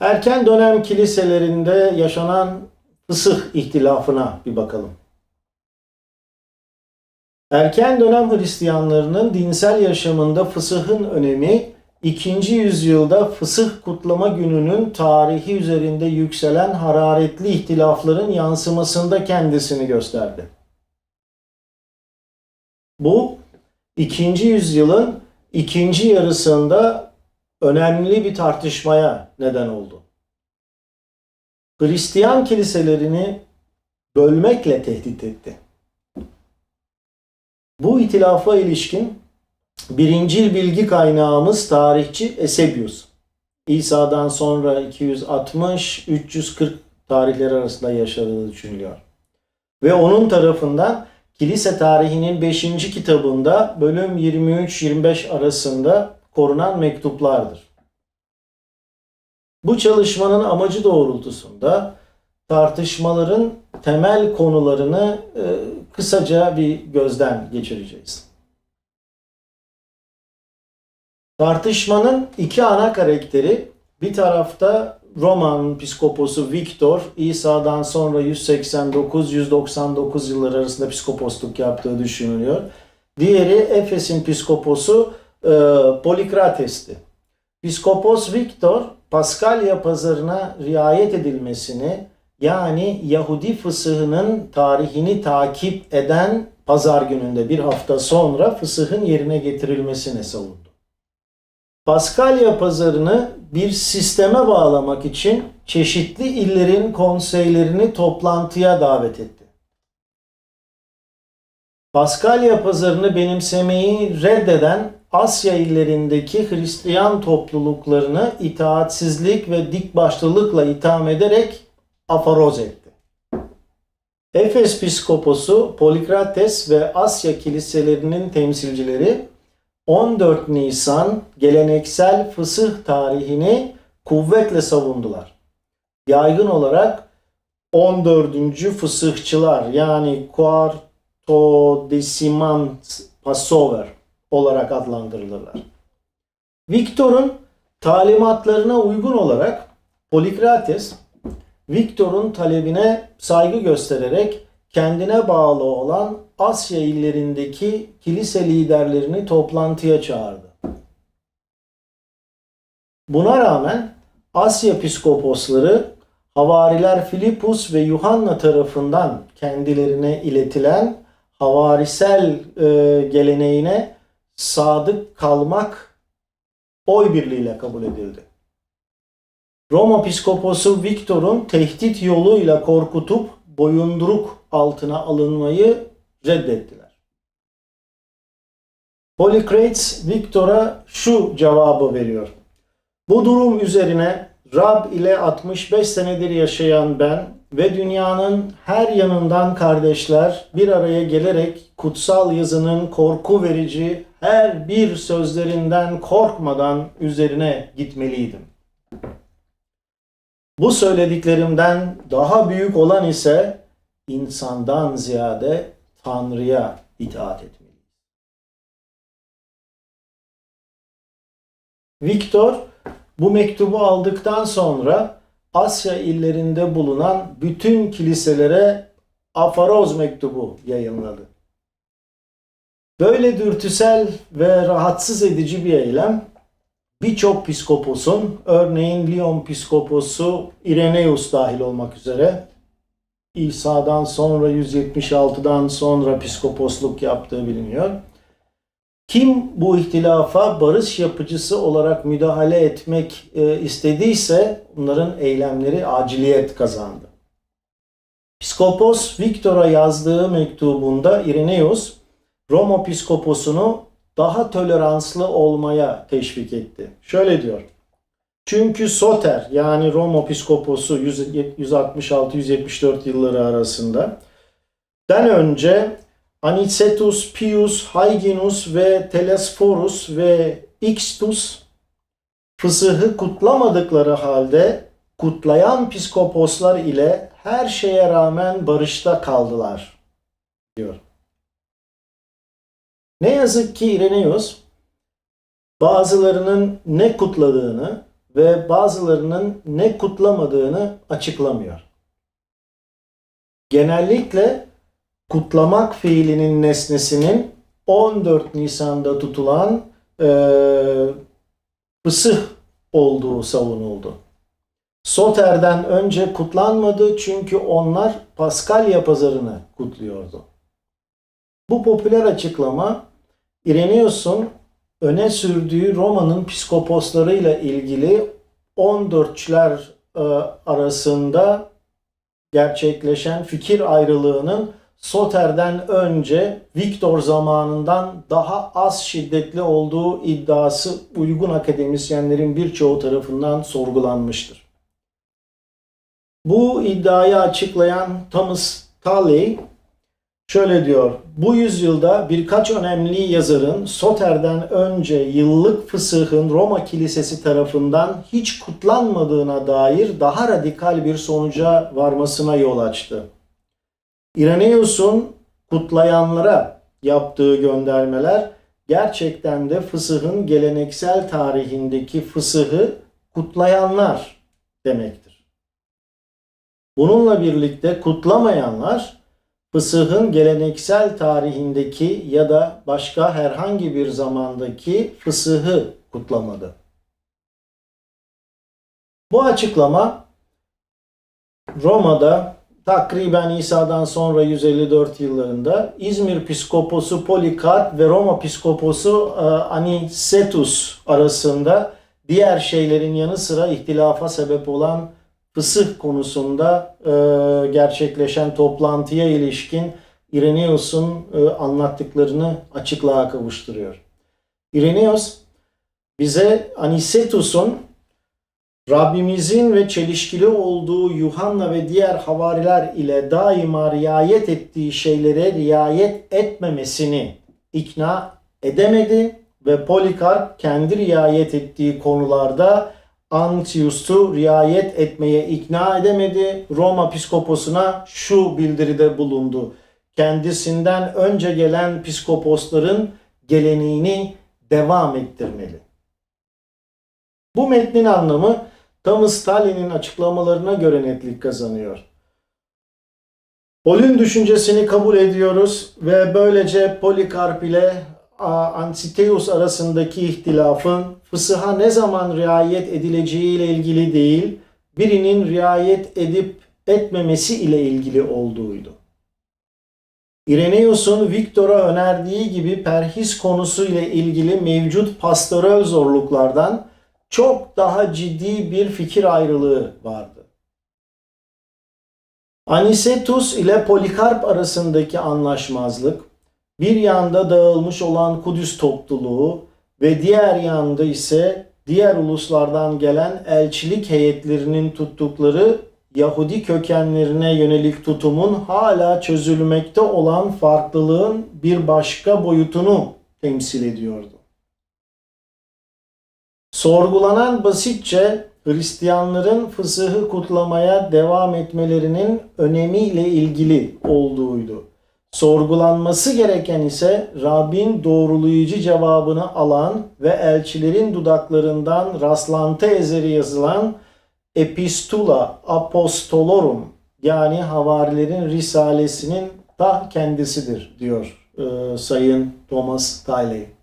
Erken dönem kiliselerinde yaşanan fısıh ihtilafına bir bakalım. Erken dönem Hristiyanlarının dinsel yaşamında fısıhın önemi 2. yüzyılda fısıh kutlama gününün tarihi üzerinde yükselen hararetli ihtilafların yansımasında kendisini gösterdi. Bu 2. yüzyılın ikinci yarısında önemli bir tartışmaya neden oldu. Hristiyan kiliselerini bölmekle tehdit etti. Bu itilafa ilişkin birincil bilgi kaynağımız tarihçi Eusebius. İsa'dan sonra 260-340 tarihleri arasında yaşadığı düşünülüyor. Ve onun tarafından kilise tarihinin 5. kitabında bölüm 23-25 arasında korunan mektuplardır. Bu çalışmanın amacı doğrultusunda tartışmaların temel konularını e, kısaca bir gözden geçireceğiz. Tartışmanın iki ana karakteri bir tarafta Roman piskoposu Viktor İsa'dan sonra 189-199 yıllar arasında piskoposluk yaptığı düşünülüyor. Diğeri Efes'in piskoposu e, Polikrates'ti. Piskopos Viktor Paskalya pazarına riayet edilmesini yani Yahudi fısıhının tarihini takip eden pazar gününde bir hafta sonra fısıhın yerine getirilmesine savundu. Paskalya pazarını bir sisteme bağlamak için çeşitli illerin konseylerini toplantıya davet etti. Paskalya pazarını benimsemeyi reddeden Asya illerindeki Hristiyan topluluklarını itaatsizlik ve dikbaşlılıkla itham ederek afaroz etti. Efes piskoposu Polikrates ve Asya kiliselerinin temsilcileri 14 Nisan geleneksel fısıh tarihini kuvvetle savundular. Yaygın olarak 14. fısıhçılar yani Quartodecimant Passover olarak adlandırılırlar. Viktor'un talimatlarına uygun olarak Polikrates, Viktor'un talebine saygı göstererek kendine bağlı olan Asya illerindeki kilise liderlerini toplantıya çağırdı. Buna rağmen Asya piskoposları havariler Filipus ve Yuhanna tarafından kendilerine iletilen havarisel e, geleneğine sadık kalmak oy birliğiyle kabul edildi. Roma piskoposu Viktor'un tehdit yoluyla korkutup boyunduruk altına alınmayı reddettiler. Polycrates Viktor'a şu cevabı veriyor. Bu durum üzerine Rab ile 65 senedir yaşayan ben ve dünyanın her yanından kardeşler bir araya gelerek kutsal yazının korku verici her bir sözlerinden korkmadan üzerine gitmeliydim. Bu söylediklerimden daha büyük olan ise insandan ziyade Tanrı'ya itaat etmeliyiz. Viktor bu mektubu aldıktan sonra Asya illerinde bulunan bütün kiliselere afaroz mektubu yayınladı. Böyle dürtüsel ve rahatsız edici bir eylem birçok piskoposun, örneğin Lyon piskoposu Ireneus dahil olmak üzere İsa'dan sonra 176'dan sonra piskoposluk yaptığı biliniyor. Kim bu ihtilafa barış yapıcısı olarak müdahale etmek e, istediyse bunların eylemleri aciliyet kazandı. Piskopos Viktor'a yazdığı mektubunda Ireneus Roma piskoposunu daha toleranslı olmaya teşvik etti. Şöyle diyor. Çünkü Soter yani Roma piskoposu 166-174 yılları arasında den önce Anicetus, Pius, Hyginus ve Telesforus ve Ixtus fısıhı kutlamadıkları halde kutlayan piskoposlar ile her şeye rağmen barışta kaldılar diyor. Ne yazık ki Irenaeus bazılarının ne kutladığını ve bazılarının ne kutlamadığını açıklamıyor. Genellikle kutlamak fiilinin nesnesinin 14 Nisan'da tutulan eee fısıh olduğu savunuldu. Soter'den önce kutlanmadı çünkü onlar Paskalya pazarını kutluyordu. Bu popüler açıklama İreneus'un öne sürdüğü Roma'nın psikoposlarıyla ilgili 14'çler e, arasında gerçekleşen fikir ayrılığının Soter'den önce Viktor zamanından daha az şiddetli olduğu iddiası uygun akademisyenlerin birçoğu tarafından sorgulanmıştır. Bu iddiayı açıklayan Thomas Talley şöyle diyor. Bu yüzyılda birkaç önemli yazarın Soter'den önce yıllık fısıhın Roma Kilisesi tarafından hiç kutlanmadığına dair daha radikal bir sonuca varmasına yol açtı. İreneus'un kutlayanlara yaptığı göndermeler gerçekten de fısıhın geleneksel tarihindeki fısıhı kutlayanlar demektir. Bununla birlikte kutlamayanlar fısıhın geleneksel tarihindeki ya da başka herhangi bir zamandaki fısıhı kutlamadı. Bu açıklama Roma'da takriben İsa'dan sonra 154 yıllarında İzmir Piskoposu Polikarp ve Roma Piskoposu e, Anisetus arasında diğer şeylerin yanı sıra ihtilafa sebep olan fısıh konusunda e, gerçekleşen toplantıya ilişkin İreneus'un e, anlattıklarını açıklığa kavuşturuyor. İreneus bize Anisetus'un Rabbimizin ve çelişkili olduğu Yuhanna ve diğer havariler ile daima riayet ettiği şeylere riayet etmemesini ikna edemedi ve Polikarp kendi riayet ettiği konularda Antius'u riayet etmeye ikna edemedi. Roma piskoposuna şu bildiride bulundu. Kendisinden önce gelen piskoposların geleneğini devam ettirmeli. Bu metnin anlamı Thomas Stalin'in açıklamalarına göre netlik kazanıyor. Pol'ün düşüncesini kabul ediyoruz ve böylece Polikarp ile Ansiteus arasındaki ihtilafın fısıha ne zaman riayet edileceği ile ilgili değil, birinin riayet edip etmemesi ile ilgili olduğuydu. İreneus'un Viktor'a önerdiği gibi perhis konusu ile ilgili mevcut pastoral zorluklardan çok daha ciddi bir fikir ayrılığı vardı. Anisetus ile Polikarp arasındaki anlaşmazlık, bir yanda dağılmış olan Kudüs topluluğu ve diğer yanda ise diğer uluslardan gelen elçilik heyetlerinin tuttukları Yahudi kökenlerine yönelik tutumun hala çözülmekte olan farklılığın bir başka boyutunu temsil ediyordu. Sorgulanan basitçe Hristiyanların fısıhı kutlamaya devam etmelerinin önemiyle ilgili olduğuydu. Sorgulanması gereken ise Rabbin doğrulayıcı cevabını alan ve elçilerin dudaklarından rastlantı ezeri yazılan Epistula Apostolorum yani havarilerin risalesinin ta kendisidir diyor e, Sayın Thomas Tiley.